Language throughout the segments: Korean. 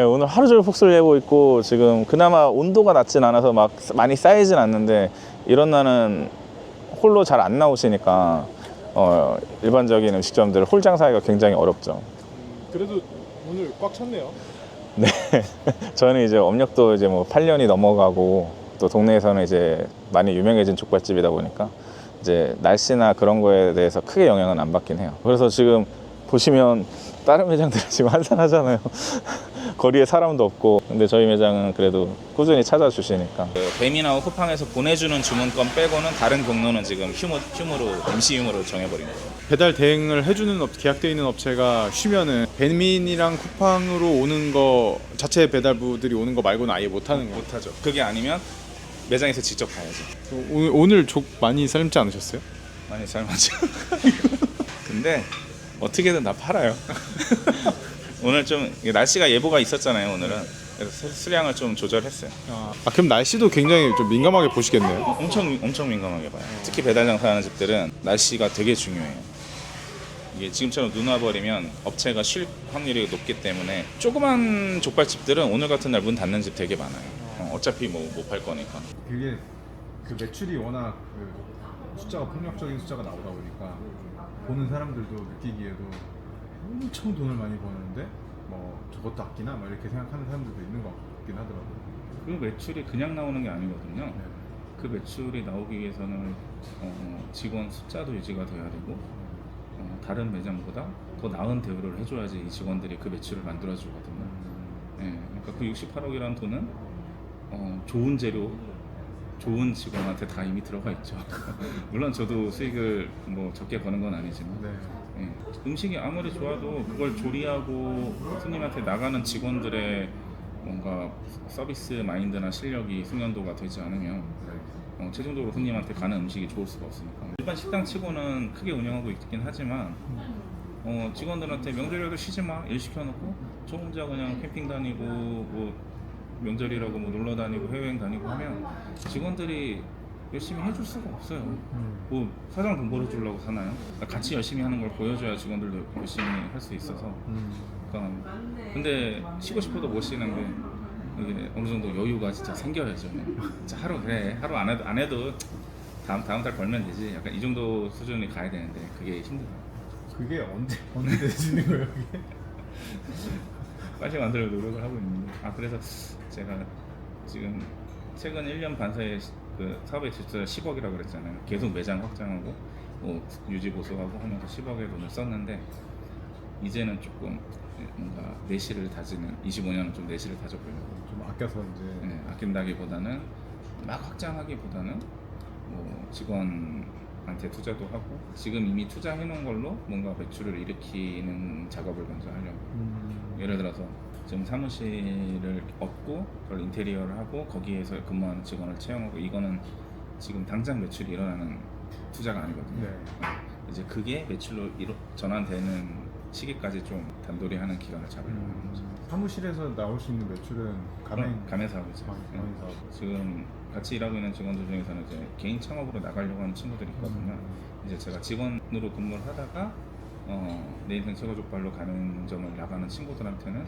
네, 오늘 하루 종일 폭설을 내고 있고 지금 그나마 온도가 낮진 않아서 막 많이 쌓이진 않는데 이런 날은 홀로 잘 안 나오시니까 어, 일반적인 음식점들 홀 장사하기가 굉장히 어렵죠. 그래도 오늘 꽉 찼네요. 네. 저는 이제 업력도 이제 뭐 8년이 넘어가고 또 동네에서는 이제 많이 유명해진 족발집이다 보니까 이제 날씨나 그런 거에 대해서 크게 영향은 안 받긴 해요. 그래서 지금 보시면 다른 매장들은 지금 한산하잖아요. 거리에 사람도 없고 근데 저희 매장은 그래도 꾸준히 찾아주시니까 뱀이나 쿠팡에서 보내주는 주문건 빼고는 다른 경로는 지금 휴무, 휴무로 임시 휴무로 정해버린 거예요. 배달 대행을 해주는 업, 계약돼 있는 업체가 쉬면은 배민이랑 쿠팡으로 오는 거 자체 배달부들이 오는 거 말고는 아예 못 하는 거예요. 못하죠. 그게 아니면 매장에서 직접 가야죠. 오늘, 오늘 족 많이 삶지 않으셨어요? 많이 삶았죠. 근데 어떻게든 다 팔아요. 오늘 좀 날씨가 예보가 있었잖아요. 오늘은 그래서 수- 수량을 좀 조절했어요. 아, 아, 그럼 날씨도 굉장히 좀 민감하게 보시겠네요. 엄청 엄청 민감하게 봐요. 특히 배달 장사하는 집들은 날씨가 되게 중요해요. 이게 지금처럼 눈 와버리면 업체가 쉴 확률이 높기 때문에 조그만 족발집들은 오늘 같은 날 문 닫는 집 되게 많아요. 어, 어차피 뭐 못 팔 거니까. 그게 그 매출이 워낙 그 숫자가 폭력적인 숫자가 나오다 보니까 보는 사람들도 느끼기에도 엄청 돈을 많이 버는데 뭐 저것도 아끼나 뭐 이렇게 생각하는 사람들도 있는 것 같긴 하더라고요. 그 매출이 그냥 나오는 게 아니거든요. 네. 그 매출이 나오기 위해서는 어, 직원 숫자도 유지가 돼야 되고 어, 다른 매장보다 더 나은 대우를 해줘야지 이 직원들이 그 매출을 만들어주거든요. 예, 그러니까 그 68억이라는 돈은 어, 좋은 재료, 좋은 직원한테 다 이미 들어가 있죠. 물론 저도 수익을 뭐 적게 버는 건 아니지만 네. 예, 음식이 아무리 좋아도 그걸 조리하고 손님한테 나가는 직원들의 뭔가 서비스 마인드나 실력이 숙련도가 되지 않으면 네. 어, 최종적으로 손님한테 가는 음식이 좋을 수가 없으니까 일반 식당 치고는 크게 운영하고 있긴 하지만 어, 직원들한테 명절이라도 쉬지 마 일 시켜놓고 저 혼자 그냥 캠핑 다니고 뭐 명절이라고 뭐 놀러 다니고 해외여행 다니고 하면 직원들이 열심히 해줄 수가 없어요. 음. 뭐 사장 돈 벌어주려고 사나요? 같이 열심히 하는 걸 보여줘야 직원들도 열심히 할 수 있어서 음. 그러니까 근데 쉬고 싶어도 못 쉬는 게 이게 어느 정도 여유가 진짜 생겨야죠. 진짜 하루 그래 하루 안 해도 안 해도 다음 다음 달 벌면 되지. 약간 이 정도 수준이 가야 되는데 그게 힘들어요. 그게 언제 언제 되시는 거예요, 그게? 빨리 만들려고 노력을 하고 있는데 아 그래서 제가 지금 최근 1년 반 사이에 시- 그 사업의 지수가 10억이라고 그랬잖아요. 계속 매장 확장하고 뭐 유지 보수하고 하면서 10억의 돈을 썼는데 이제는 조금 뭔가 내실을 다지는 25년은 좀 내실을 다져보려고 좀 아껴서 이제 네, 아낀다기보다는 막 확장하기보다는 뭐 직원한테 투자도 하고 지금 이미 투자해 놓은 걸로 뭔가 매출을 일으키는 작업을 먼저 하려고 음. 예를 들어서 지금 사무실을 얻고 그걸 인테리어를 하고 거기에서 근무하는 직원을 채용하고 이거는 지금 당장 매출이 일어나는 투자가 아니거든요. 네. 이제 그게 매출로 이루, 전환되는 시기까지 좀 단돌이 하는 기간을 잡으려고 하는 거죠. 음. 사무실에서 나올 수 있는 매출은 가맹 가맹 사업이죠. 가맹 네. 가맹 사업. 지금 같이 일하고 있는 직원들 중에서는 이제 개인 창업으로 나가려고 하는 친구들이 있거든요. 음. 이제 제가 직원으로 근무를 하다가 어, 내 인생 최고 족발로 가는 점을 나가는 친구들한테는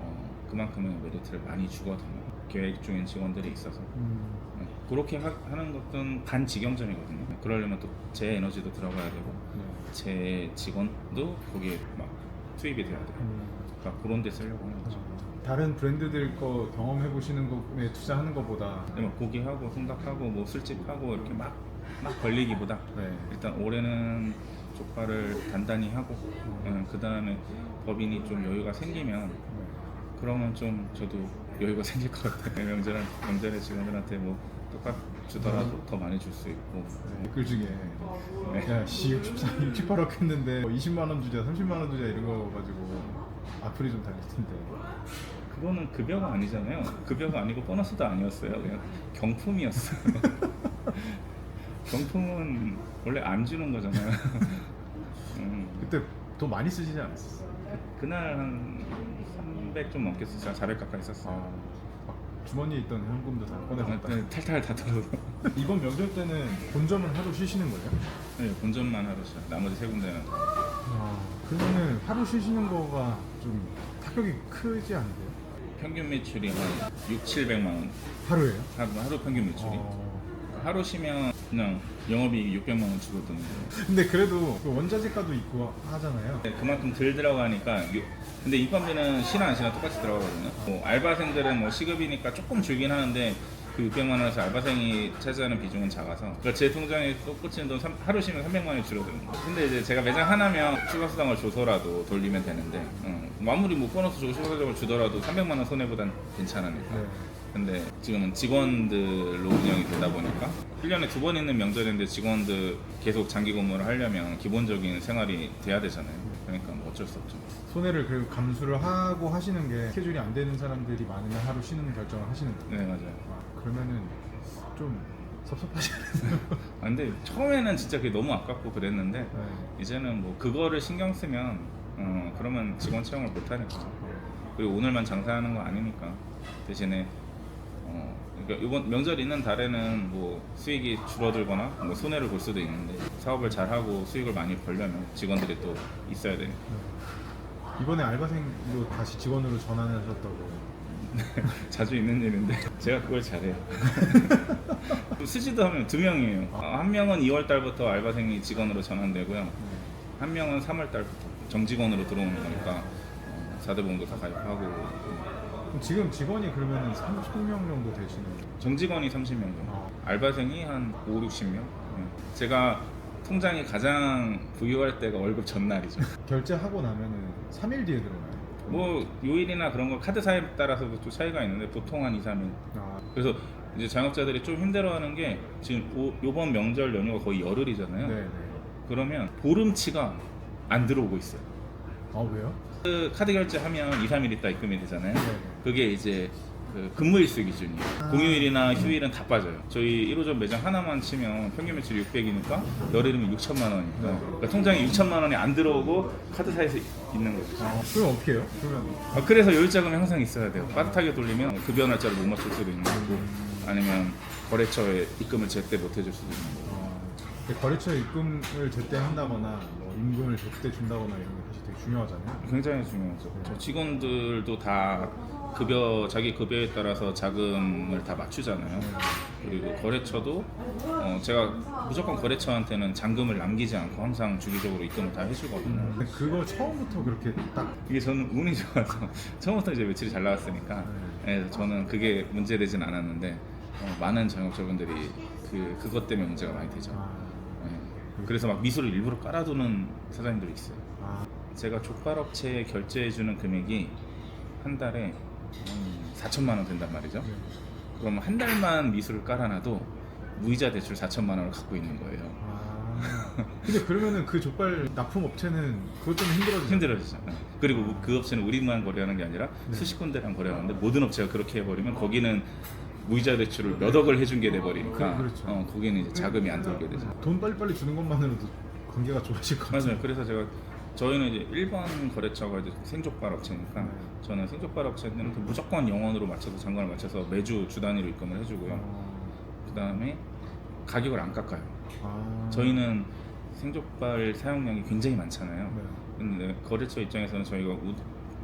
어, 그만큼의 메리트를 많이 주거든요. 계획 중인 직원들이 있어서 음. 네, 그렇게 하, 는 것은 반직영점이거든요. 그러려면 또 제 에너지도 들어가야 되고 네. 제 직원도 거기에 막 투입이 돼야 돼요. 음. 그러니까 그런 데 쓰려고 하는 거죠. 다른 브랜드들 거 경험해 보시는 거에 투자하는 것보다 근데 막 고기하고 생각하고 뭐 술집하고 이렇게 막, 막 걸리기보다 네. 일단 올해는 족발을 단단히 하고 그 다음에 법인이 좀 여유가 생기면 네. 그러면 좀 저도 여유가 생길 것 같아요. 명절 명절에 직원들한테 뭐 똑같 주더라도 더 많이 줄 수 있고 네. 댓글 중에 네. 야씨 64, 68억 했는데 20만 원 주자 30만 원 주자 이런 거 가지고 악플이 좀 달릴 텐데 그거는 급여가 아니잖아요. 급여가 아니고 보너스도 아니었어요. 그냥 경품이었어요. 경품은 원래 안 주는 거잖아요. 음, 그때 돈 많이 쓰시지 않았었어요? 그날 한 300 좀 넘게 썼어요. 400 가까이 썼어요. 아, 막 주머니에 있던 현금도 다 꺼내서 네, 탈탈 다 털어서 이번 명절 때는 본점은 하루 쉬시는 거예요? 네, 본점만 하루 쉬어. 나머지 세 군데는 아, 그러면은 하루 쉬시는 거가 좀 타격이 크지 않으세요? 평균 매출이 한 6, 700만 원 하루에요? 하루, 하루 평균 매출이 어. 하루 쉬면 그냥 영업이익 600만 원 주거든요 근데 그래도 그 원자재가도 있고 하잖아요. 네, 그만큼 덜 들어가니까 요- 근데 인건비는 쉬나 안 쉬나 똑같이 들어가거든요 뭐 알바생들은 뭐 시급이니까 조금 줄긴 하는데 그 600만 원에서 알바생이 차지하는 비중은 작아서 그러니까 제 통장에 또 꽂히는 돈 삼- 하루 쉬면 300만 원이 줄어드는 거예요 근데 이제 제가 매장 하나면 추가 수당을 줘서라도 돌리면 되는데 어, 뭐 아무리 뭐 보너스 주고 추가 수당을 주더라도 300만 원 손해보단 괜찮으니까 네. 근데 지금은 직원들로 운영이 되다 보니까 1년에 두 번 있는 명절인데 직원들 계속 장기 근무를 하려면 기본적인 생활이 돼야 되잖아요. 그러니까 뭐 어쩔 수 없죠. 손해를 그래도 감수를 하고 하시는 게 스케줄이 안 되는 사람들이 많으면 하루 쉬는 결정을 하시는 거예요. 네, 맞아요. 아, 그러면은 좀 섭섭하지 않아요? 아, 근데 처음에는 진짜 그게 너무 아깝고 그랬는데 네. 이제는 뭐 그거를 신경 쓰면 어, 그러면 직원 채용을 못 하니까. 그리고 오늘만 장사하는 거 아니니까 대신에 어, 그러니까 이번 명절 있는 달에는 뭐 수익이 줄어들거나 뭐 손해를 볼 수도 있는데 사업을 잘 하고 수익을 많이 벌려면 직원들이 또 있어야 되니까. 이번에 알바생도 다시 직원으로 전환하셨다고. 자주 있는 일인데 제가 그걸 잘해요. 수지도 하면 두 명이에요. 어, 한 명은 2월 달부터 알바생이 직원으로 전환되고요. 한 명은 3월 달부터 정직원으로 들어오는 거니까 어, 4대 보험도 다 가입하고 그럼 지금 직원이 그러면 30명 정도 되시는 거예요? 정직원이 30명 정도, 아. 알바생이 한 5, 60명. 제가 통장이 가장 부유할 때가 월급 전날이죠. 결제하고 나면은 3일 뒤에 들어가요. 뭐 요일이나 그런 거 카드 사입에 따라서도 또 차이가 있는데 보통 한 2, 3일. 아, 그래서 이제 자영업자들이 좀 힘들어하는 게 지금 오, 요번 명절 연휴가 거의 열흘이잖아요. 네, 네. 그러면 보름치가 안 들어오고 있어요. 아 왜요? 그 카드 결제하면 2, 3일 있다 입금이 되잖아요. 네. 그게 이제 그 근무일수 기준이에요. 아. 공휴일이나 휴일은 다 빠져요. 저희 1호점 매장 하나만 치면 평균 매출이 600이니까 열흘이면 6천만 원이니까 네. 그러니까 통장에 6천만 원이 안 들어오고 카드사에서 있는 거죠. 아, 그럼 어떻게 해요? 그러면 아, 그래서 요일자금이 항상 있어야 돼요. 빠듯하게 돌리면 급여 날짜를 못 맞출 수도 있는 거고 아니면 거래처에 입금을 제때 못 해줄 수도 있는 거고. 거래처에 입금을 제때 한다거나 뭐 임금을 제때 준다거나 이런 게 사실 되게 중요하잖아요. 굉장히 중요하죠. 저 직원들도 다 급여 자기 급여에 따라서 자금을 다 맞추잖아요. 그리고 거래처도 어, 제가 무조건 거래처한테는 잔금을 남기지 않고 항상 주기적으로 입금을 다 해주거든요. 근데 그거 처음부터 그렇게 딱 이게 저는 운이 좋아서 처음부터 이제 매출이 잘 나왔으니까 예, 저는 그게 문제되진 않았는데 어, 많은 자영업자분들이 그 그것 때문에 문제가 많이 되죠. 아, 예. 그래서 막 미수를 일부러 깔아두는 사장님들이 있어요. 아, 제가 족발 업체에 결제해주는 금액이 한 달에 한 4천만 원 된단 말이죠. 네. 그럼 한 달만 미수를 깔아놔도 무이자 대출 4천만 원을 갖고 있는 거예요. 아. 근데 그러면은 그 족발 납품 업체는 그것 때문에 힘들어지죠. 힘들어지죠. 그그 업체는 우리만 거래하는 게 아니라 네. 수십 군데랑 거래하는데 모든 업체가 그렇게 해버리면 거기는 무이자 대출을 몇 억을 해준 게 돼버리니까 그- 그렇죠. 어, 거기는 이제 자금이 안 들게 되죠. 돈 빨리빨리 주는 것만으로도 관계가 좋아질 것 같아요. 맞아요. 그래서 제가 저희는 이제 일반 거래처가 이제 생족발 업체니까 네. 저는 생족발 업체는 그 무조건 영원으로 맞춰서 잔관을 맞춰서 매주 주 단위로 입금을 해주고요. 어, 그 다음에 가격을 안 깎아요. 아. 저희는 생족발 사용량이 굉장히 많잖아요. 네. 근데 거래처 입장에서는 저희가 우-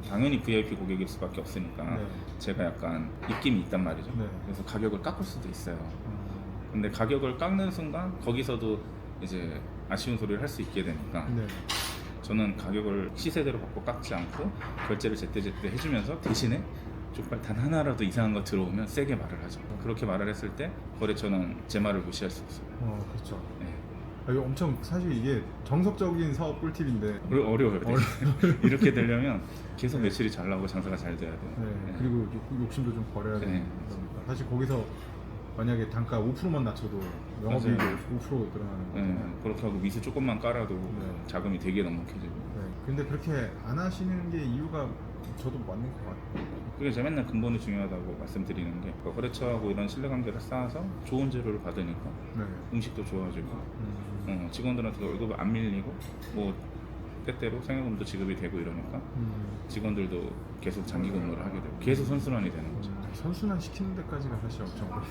당연히 VIP 고객일 수밖에 없으니까 네. 제가 약간 입김이 있단 말이죠. 네. 그래서 가격을 깎을 수도 있어요. 아, 근데 가격을 깎는 순간 거기서도 이제 아쉬운 소리를 할 수 있게 되니까 네. 저는 가격을 시세대로 받고 깎지 않고 결제를 제때제때 해주면서 대신에 족발 단 하나라도 이상한 거 들어오면 세게 말을 하죠. 그렇게 말을 했을 때 거래처는 제 말을 무시할 수 없어요. 어, 그렇죠. 네. 아, 이거 엄청 사실 이게 정석적인 사업 꿀팁인데. 어려- 어려워요. 되게. 이렇게 되려면 계속 매출이 잘 나오고 장사가 잘 돼야 돼요. 네. 네. 그리고 욕- 욕심도 좀 버려야 네. 되는 거니까. 사실 거기서 만약에 단가 5%만 낮춰도 영업이익이 맞아요. 5% 늘어나는 네, 거잖아요. 그렇게 하고 미수 조금만 깔아도 네. 자금이 되게 넉넉해지고 네. 근데 그렇게 안 하시는 게 이유가 저도 맞는 것 같아요. 그게 제가 맨날 근본이 중요하다고 말씀드리는 게 그러니까 거래처하고 이런 신뢰관계를 쌓아서 좋은 재료를 받으니까 네. 음식도 좋아지고 음. 어, 직원들한테 월급 안 밀리고 뭐 때때로 생활금도 지급이 되고 이러니까 음. 직원들도 계속 장기 근무를 하게 되고 계속 선순환이 되는 거죠. 음, 선순환 시키는 데까지가 사실 엄청 어려워요.